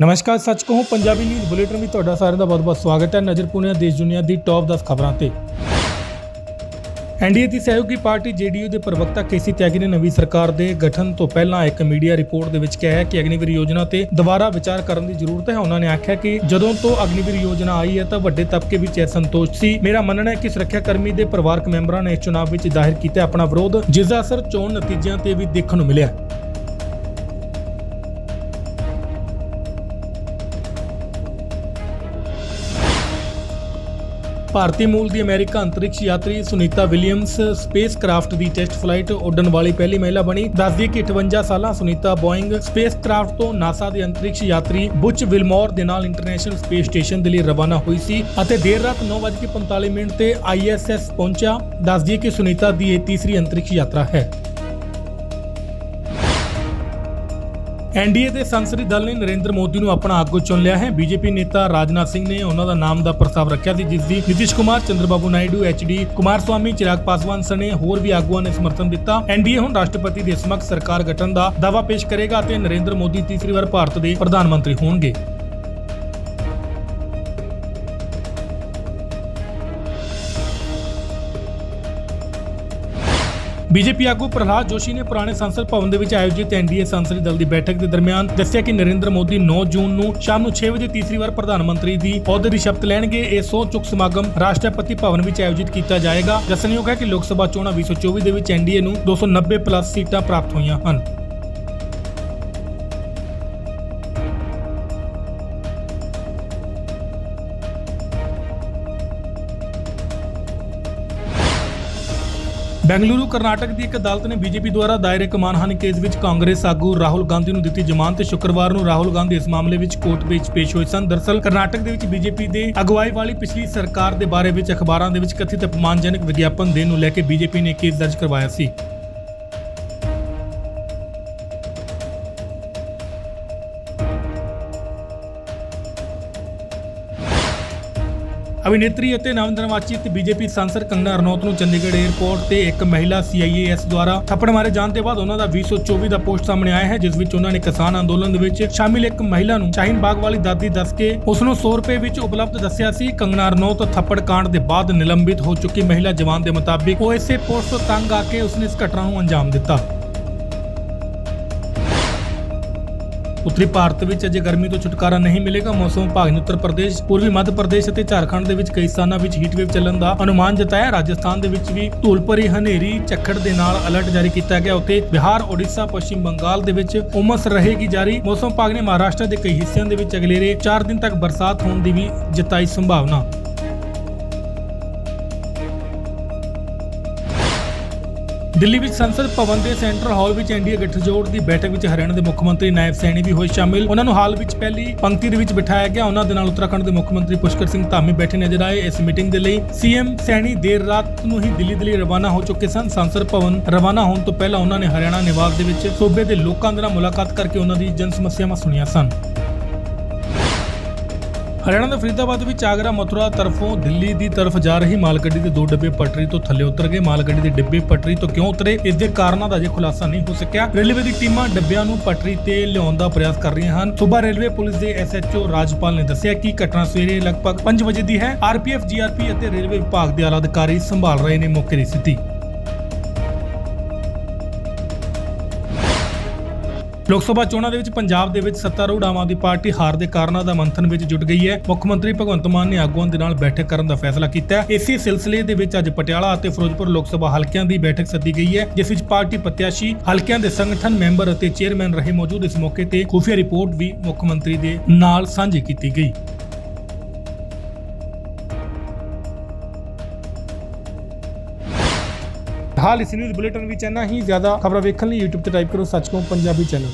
ਨਮਸਕਾਰ, ਸੱਚ ਕਹੂੰ, ਪੰਜਾਬੀ ਨਿਊਜ਼ ਬੁਲੇਟਿਨ ਵਿੱਚ ਤੁਹਾਡਾ ਸਾਰਿਆਂ ਦਾ ਬਹੁਤ-ਬਹੁਤ ਸਵਾਗਤ ਹੈ। ਨਜ਼ਰ ਪੁਣੇ ਦੇਸ਼ ਦੁਨੀਆ ਦੀ ਟੌਪ 10 ਖਬਰਾਂ ਤੇ। ਐਨਡੀਏ ਦੀ ਸਹਿਯੋਗੀ ਪਾਰਟੀ ਜੇਡੀਯੂ ਦੇ ਪ੍ਰਵਕਤਾ ਕੇਸੀ ਤਿਆਗੀ ਨੇ ਨਵੀਂ ਸਰਕਾਰ ਦੇ ਗਠਨ ਤੋਂ ਪਹਿਲਾਂ ਇੱਕ ਮੀਡੀਆ ਰਿਪੋਰਟ ਦੇ ਵਿੱਚ ਕਿਹਾ ਹੈ ਕਿ ਅਗਨੀਵੀਰ ਯੋਜਨਾ ਤੇ ਦੁਬਾਰਾ ਵਿਚਾਰ ਕਰਨ ਦੀ ਜ਼ਰੂਰਤ ਹੈ। ਉਹਨਾਂ ਨੇ ਆਖਿਆ ਕਿ ਜਦੋਂ ਤੋਂ ਅਗਨੀਵੀਰ ਯੋਜਨਾ ਆਈ ਹੈ, ਤਾਂ ਵੱਡੇ ਤਬਕੇ ਵਿੱਚ ਇਹ ਸੰਤੋਸ਼ ਸੀ। ਮੇਰਾ ਮੰਨਣਾ ਹੈ ਕਿ ਸੁਰੱਖਿਆ ਕਰਮੀ ਦੇ ਪਰਿਵਾਰਕ ਮੈਂਬਰਾਂ ਨੇ ਇਸ ਚੁਣਾਵ ਵਿੱਚ ਜ਼ਾਹਿਰ ਕੀਤਾ ਆਪਣਾ ਵਿਰੋਧ, ਜਿਸ ਦਾ ਅਸਰ ਚੋਣ ਨਤੀਜਿਆਂ ਤੇ ਵੀ ਦੇਖਣ ਨੂੰ ਮਿਲਿਆ ਭਾਰਤੀ ਮੂਲ ਦੀ ਅਮਰੀਕਾ ਅੰਤਰਿਕਸ਼ ਯਾਤਰੀ ਸੁਨੀਤਾ ਵਿਲੀਅਮਸ ਸਪੇਸ ਕਰਾਫਟ ਦੀ ਟੈਸਟ ਫਲਾਈਟ ਉੱਡਣ ਵਾਲੀ ਪਹਿਲੀ ਮਹਿਲਾ ਬਣੀ। ਦੱਸਦੀ ਕਿ 58 ਸਾਲਾਂ ਸੁਨੀਤਾ ਬੋਇੰਗ ਸਪੇਸ ਕਰਾਫਟ ਤੋਂ ਨਾਸਾ ਦੇ ਅੰਤਰਿਕਸ਼ ਯਾਤਰੀ ਬੁਚ ਵਿਲਮੋਰ ਦੇ ਨਾਲ ਇੰਟਰਨੈਸ਼ਨਲ ਸਪੇਸ ਸਟੇਸ਼ਨ ਦੇ ਲਈ ਰਵਾਨਾ ਹੋਈ ਸੀ ਅਤੇ ਦੇਰ ਰਾਤ 9:45 ਮਿੰਟ ਤੇ ਆਈਐਸਐਸ ਪਹੁੰਚਿਆ। ਦੱਸਦੀ ਕਿ ਸੁਨੀਤਾ ਦੀ ਇਹ ਤੀਸਰੀ ਅੰਤਰਿਕਸ਼ ਯਾਤਰਾ ਹੈ। ਐਨਡੀਏ ਦੇ ਸੰਸਦੀ ਦਲ ਨੇ ਨਰਿੰਦਰ ਮੋਦੀ ਨੂੰ ਆਪਣਾ ਆਗੂ ਚੁਣ ਲਿਆ ਹੈ। ਬੀਜੇਪੀ ਨੇਤਾ ਰਾਜਨਾਥ ਸਿੰਘ ਨੇ ਉਹਨਾਂ ਦਾ ਨਾਮ ਦਾ ਪ੍ਰਸਤਾਵ ਰੱਖਿਆ ਸੀ, ਜਿਸ ਦੀ ਨਿਤਿਸ਼ ਕੁਮਾਰ, ਚੰਦਰਬਾਬੂ ਨਾਇਡੂ ਐਚਡੀ ਕੁਮਾਰ ਸਵਾਮੀ, ਚਿਰਾਗ ਪਾਸਵਾਨ ਸਣੇ ਹੋਰ ਵੀ ਆਗੂਆਂ ਨੇ ਸਮਰਥਨ ਦਿੱਤਾ। ਐਨਡੀਏ ਹੁਣ ਰਾਸ਼ਟਰਪਤੀ ਦੇ ਸਮਕਸ਼ ਸਰਕਾਰ ਗਠਨ ਦਾ ਦਾਅਵਾ ਪੇਸ਼ ਕਰੇਗਾ ਅਤੇ ਨਰਿੰਦਰ ਮੋਦੀ ਤੀਸਰੀ ਵਾਰ ਭਾਰਤ ਦੇ ਪ੍ਰਧਾਨ ਮੰਤਰੀ ਹੋਣਗੇ। ਬੀਜੇਪੀ ਆਗੂ ਪ੍ਰਹਲਾਦ ਜੋਸ਼ੀ ਨੇ ਪੁਰਾਣੇ ਸੰਸਦ ਭਵਨ ਦੇ ਵਿੱਚ ਆਯੋਜਿਤ ਐਨਡੀਏ ਸੰਸਦੀ ਦਲ ਦੀ ਬੈਠਕ ਦੇ ਦਰਮਿਆਨ ਦੱਸਿਆ ਕਿ ਨਰਿੰਦਰ ਮੋਦੀ 9 ਜੂਨ ਨੂੰ ਸ਼ਾਮ ਨੂੰ 6 ਵਜੇ ਤੀਸਰੀ ਵਾਰ ਪ੍ਰਧਾਨ ਮੰਤਰੀ ਦੀ ਅਹੁਦੇ ਦੀ ਸ਼ਪਥ ਲੈਣਗੇ। ਇਹ ਸਹੁੰ ਚੁੱਕ ਸਮਾਗਮ ਰਾਸ਼ਟਰਪਤੀ ਭਵਨ ਵਿੱਚ ਆਯੋਜਿਤ ਕੀਤਾ ਜਾਏਗਾ। ਦੱਸਣਯੋਗ ਹੈ ਕਿ ਲੋਕ ਸਭਾ ਚੋਣਾਂ 2024 ਦੇ ਵਿੱਚ ਐਨਡੀਏ ਨੂੰ 290 ਪਲੱਸ ਸੀਟਾਂ ਪ੍ਰਾਪਤ ਹੋਈਆਂ ਹਨ। ਬੈਂਗਲੁਰੂ, ਕਰਨਾਟਕ ਦੀ ਇੱਕ ਅਦਾਲਤ ਨੇ ਬੀਜੇਪੀ ਦੁਆਰਾ ਦਾਇਰ ਇੱਕ ਮਾਨਹਾਨੀ ਕੇਸ ਵਿੱਚ ਕਾਂਗਰਸ ਆਗੂ ਰਾਹੁਲ ਗਾਂਧੀ ਨੂੰ ਦਿੱਤੀ ਜ਼ਮਾਨਤ। ਤੇ ਸ਼ੁੱਕਰਵਾਰ ਨੂੰ ਰਾਹੁਲ ਗਾਂਧੀ ਇਸ ਮਾਮਲੇ ਵਿੱਚ ਕੋਰਟ ਵਿੱਚ ਪੇਸ਼ ਹੋਏ ਸਨ। ਦਰਸਲ, ਕਰਨਾਟਕ ਦੇ ਵਿੱਚ ਬੀਜੇਪੀ ਦੇ ਅਗਵਾਈ ਵਾਲੀ ਪਿਛਲੀ ਸਰਕਾਰ ਦੇ ਬਾਰੇ ਵਿੱਚ ਅਖਬਾਰਾਂ ਦੇ ਵਿੱਚ ਕਥਿਤ ਅਪਮਾਨਜਨਕ ਵਿਗਿਆਪਨ ਦੇਣ ਨੂੰ ਲੈ ਕੇ ਬੀਜੇਪੀ ਨੇ ਕੇਸ ਦਰਜ ਕਰਵਾਇਆ ਸੀ। ਅਭਿਨੇਤਰੀ ਅਤੇ ਨਵਨਿਰਵਾਚਿਤ ਬੀਜੇਪੀ ਸੰਸਦ ਕੰਗਨਾ ਰਣੌਤ ਨੂੰ ਚੰਡੀਗੜ੍ਹ 에ਅਰਪੋਰਟ ਤੇ ਇੱਕ ਮਹਿਲਾ ਸੀਆਈਏਐਸ ਦੁਆਰਾ ਥੱਪੜ ਮਾਰੇ ਜਾਣ ਦੇ ਬਾਅਦ ਉਹਨਾਂ ਦਾ 2024 ਦਾ ਪੋਸਟ ਸਾਹਮਣੇ ਆਇਆ ਹੈ, ਜਿਸ ਵਿੱਚ ਉਹਨਾਂ ਨੇ ਕਿਸਾਨ ਅੰਦੋਲਨ ਦੇ ਵਿੱਚ ਸ਼ਾਮਿਲ ਇੱਕ ਮਹਿਲਾ ਨੂੰ ਸ਼ਾਹੀਨ ਬਾਗ ਵਾਲੀ ਦਾਦੀ ਦੱਸ ਕੇ ਉਸ ਨੂੰ 100 ਰੁਪਏ ਵਿੱਚ ਉਪਲਬਧ ਦੱਸਿਆ ਸੀ। ਕੰਗਨਾ ਰਣੌਤ ਥੱਪੜ ਕਾਂਡ ਦੇ ਬਾਅਦ ਨਿਲੰਬਿਤ ਹੋ ਚੁੱਕੀ ਮਹਿਲਾ ਜਵਾਨ ਦੇ ਮੁਤਾਬਿਕ ਉਹ ਇਸੇ ਪੋਸਟ ਤੋਂ ਤੰਗ ਆ ਕੇ ਉਸਨੇ ਇਸ ਘਟਨਾ ਨੂੰ ਅੰਜਾਮ ਦਿੱਤਾ। ਉੱਤਰੀ ਭਾਰਤ ਵਿੱਚ ਅਜੇ ਗਰਮੀ ਤੋਂ ਛੁਟਕਾਰਾ ਨਹੀਂ ਮਿਲੇਗਾ। ਮੌਸਮ ਵਿਭਾਗ ਨੇ ਉੱਤਰ ਪ੍ਰਦੇਸ਼, ਪੂਰਬੀ ਮੱਧ ਪ੍ਰਦੇਸ਼ ਅਤੇ ਝਾਰਖੰਡ ਦੇ ਵਿੱਚ ਕਈ ਸਥਾਨਾਂ ਵਿੱਚ ਹੀਟ ਵੇਵ ਚੱਲਣ ਦਾ ਅਨੁਮਾਨ ਜਤਾਇਆ। ਰਾਜਸਥਾਨ ਦੇ ਵਿੱਚ ਵੀ ਧੂਲ ਭਰੀ ਹਨੇਰੀ ਝੱਖੜ ਦੇ ਨਾਲ ਅਲਰਟ ਜਾਰੀ ਕੀਤਾ ਗਿਆ। ਉੱਤੇ ਬਿਹਾਰ ਓਡੀਸ਼ਾ ਪੱਛਮ ਬੰਗਾਲ ਦੇ ਵਿੱਚ ਉਮਸ ਰਹੇਗੀ ਜਾਰੀ। ਮੌਸਮ ਵਿਭਾਗ ਨੇ ਮਹਾਰਾਸ਼ਟਰ ਦੇ ਕਈ ਹਿੱਸਿਆਂ ਦੇ ਵਿੱਚ ਅਗਲੇਰੇ 4 ਦਿਨ ਤੱਕ ਬਰਸਾਤ ਹੋਣ ਦੀ ਵੀ ਜਤਾਈ ਸੰਭਾਵਨਾ। ਦਿੱਲੀ ਵਿੱਚ ਸੰਸਦ ਭਵਨ ਦੇ ਸੈਂਟਰ ਹਾਲ ਵਿੱਚ ਐਨਡੀਏ ਗੱਠਜੋੜ ਦੀ ਬੈਠਕ ਵਿੱਚ ਹਰਿਆਣਾ ਦੇ ਮੁੱਖ ਮੰਤਰੀ ਨਾਇਬ ਸੈਣੀ ਵੀ ਹੋਏ ਸ਼ਾਮਿਲ। ਉਹਨਾਂ ਨੂੰ ਹਾਲ ਵਿੱਚ ਪਹਿਲੀ ਪੰਕਤੀ ਦੇ ਵਿੱਚ ਬਿਠਾਇਆ ਗਿਆ। ਉਹਨਾਂ ਦੇ ਨਾਲ ਉੱਤਰਾਖੰਡ ਦੇ ਮੁੱਖ ਮੰਤਰੀ ਪੁਸ਼ਕਰ ਸਿੰਘ ਧਾਮੀ ਬੈਠੇ ਨਜ਼ਰ ਆਏ। ਇਸ ਮੀਟਿੰਗ ਦੇ ਲਈ ਸੀਐਮ ਸੈਣੀ ਦੇਰ ਰਾਤ ਨੂੰ ਹੀ ਦਿੱਲੀ ਦੇ ਲਈ ਰਵਾਨਾ ਹੋ ਚੁੱਕੇ ਸਨ। ਸੰਸਦ ਭਵਨ ਰਵਾਨਾ ਹੋਣ ਤੋਂ ਪਹਿਲਾਂ ਉਹਨਾਂ ਨੇ ਹਰਿਆਣਾ ਨਿਵਾਸ ਦੇ ਵਿੱਚ ਸੂਬੇ ਦੇ ਲੋਕਾਂ ਦੇ ਨਾਲ ਮੁਲਾਕਾਤ ਕਰਕੇ ਉਹਨਾਂ ਦੀ ਜਨ ਸਮੱਸਿਆਵਾਂ ਸੁਣੀਆਂ ਸਨ। ਹਰਿਆਣਾ ਦੇ ਫਰੀਦਾਬਾਦ ਵਿੱਚ ਆਗਰਾ ਮਥੁਰਾ ਤਰਫੋਂ ਦਿੱਲੀ ਦੀ ਤਰਫ ਜਾ ਰਹੀ ਮਾਲ ਗੱਡੀ ਦੇ ਦੋ ਡੱਬੇ ਪਟਰੀ ਤੋਂ ਥੱਲੇ ਉਤਰ ਗਏ। ਮਾਲ ਗੱਡੀ ਦੇ ਡੱਬੇ ਪਟਰੀ ਤੋਂ ਕਿਉਂ ਉਤਰੇ? ਇਸ ਦੇ ਕਾਰਨਾਂ ਦਾ ਅਜੇ ਖੁਲਾਸਾ ਨਹੀਂ ਹੋ ਸਕਿਆ। ਰੇਲਵੇ ਦੀ ਟੀਮਾਂ ਡੱਬਿਆਂ ਨੂੰ ਪਟਰੀ ਤੇ ਲਿਆਉਣ ਦਾ ਪ੍ਰਯਾਸ ਕਰ ਰਹੀਆਂ ਹਨ। ਸੂਬਾ ਰੇਲਵੇ ਪੁਲਿਸ ਦੇ ਐਸਐਚਓ ਰਾਜਪਾਲ ਨੇ ਦੱਸਿਆ ਕਿ ਘਟਨਾ ਸਵੇਰੇ ਲਗਭਗ 5 ਵਜੇ ਦੀ ਹੈ। ਆਰਪੀਐਫ, ਜੀਆਰਪੀ ਅਤੇ ਰੇਲਵੇ ਵਿਭਾਗ ਦੇ ਆਲਾ ਅਧਿਕਾਰੀ ਸੰਭਾਲ ਰਹੇ ਨੇ ਮੌਕੇ ਦੀ ਸਥਿਤੀ। ਲੋਕ ਸਭਾ ਚੋਣਾਂ ਦੇ ਵਿੱਚ ਪੰਜਾਬ ਦੇ ਵਿੱਚ ਸੱਤਾਰੂੜ ਆਮ ਆਦਮੀ ਪਾਰਟੀ ਹਾਰ ਦੇ ਕਾਰਨਾਂ ਦਾ ਮੰਥਨ ਵਿੱਚ ਜੁਟ ਗਈ ਹੈ। ਮੁੱਖ ਮੰਤਰੀ ਭਗਵੰਤ ਮਾਨ ਨੇ ਆਗੂਆਂ ਦੇ ਨਾਲ ਬੈਠਕ ਕਰਨ ਦਾ ਫੈਸਲਾ ਕੀਤਾ ਹੈ। ਇਸੇ ਸਿਲਸਿਲੇ ਦੇ ਵਿੱਚ ਅੱਜ ਪਟਿਆਲਾ ਅਤੇ ਫਿਰੋਜ਼ਪੁਰ ਲੋਕ ਸਭਾ ਹਲਕਿਆਂ ਦੀ ਬੈਠਕ ਸੱਦੀ ਗਈ ਹੈ, ਜਿਸ ਵਿੱਚ ਪਾਰਟੀ ਪ੍ਰਤਿਆਸ਼ੀ, ਹਲਕਿਆਂ ਦੇ ਸੰਗਠਨ ਮੈਂਬਰ ਅਤੇ ਚੇਅਰਮੈਨ ਰਹੇ ਮੌਜੂਦ ਇਸ ਮੌਕੇ ਤੇ ਖੁਫੀਆ ਰਿਪੋਰਟ ਵੀ ਮੁੱਖ ਮੰਤਰੀ ਦੇ ਨਾਲ ਸਾਂਝੀ ਕੀਤੀ ਗਈ। ਹਾਲ ਇਸ ਨਿਊਜ਼ ਬੁਲੇਟਿਨ ਵਿੱਚ ਇੰਨਾ ਹੀ। ਜ਼ਿਆਦਾ ਖਬਰਾਂ ਵੇਖਣ ਲਈ YouTube ਤੇ ਟਾਈਪ ਕਰੋ ਸੱਚ ਕੋ ਪੰਜਾਬੀ ਚੈਨਲ